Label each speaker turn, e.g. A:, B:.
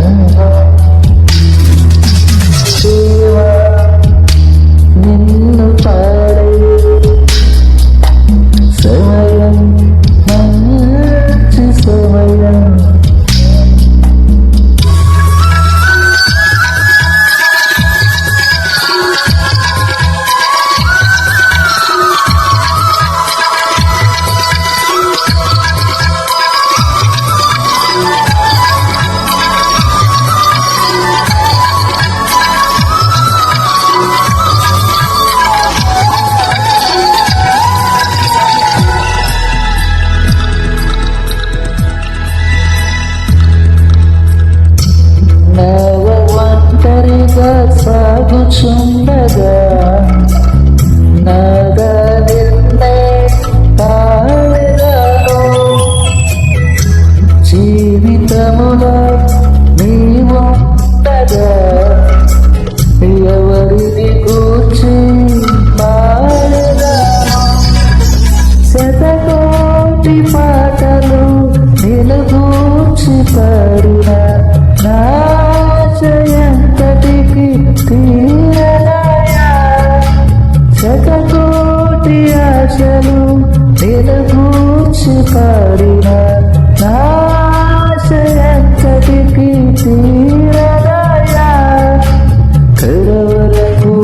A: Tengo కూర్చుండగా నగలిన్నే తారలో జీవితములో నీవుండగా ఎవరిని కూర్చి శతకోటి పాటలు నిలగూర్చి పరుణ నా ఎంతటికి తీ వెలుగూచి పాడిన నాశయంతటికి తీరదయా కరువులకు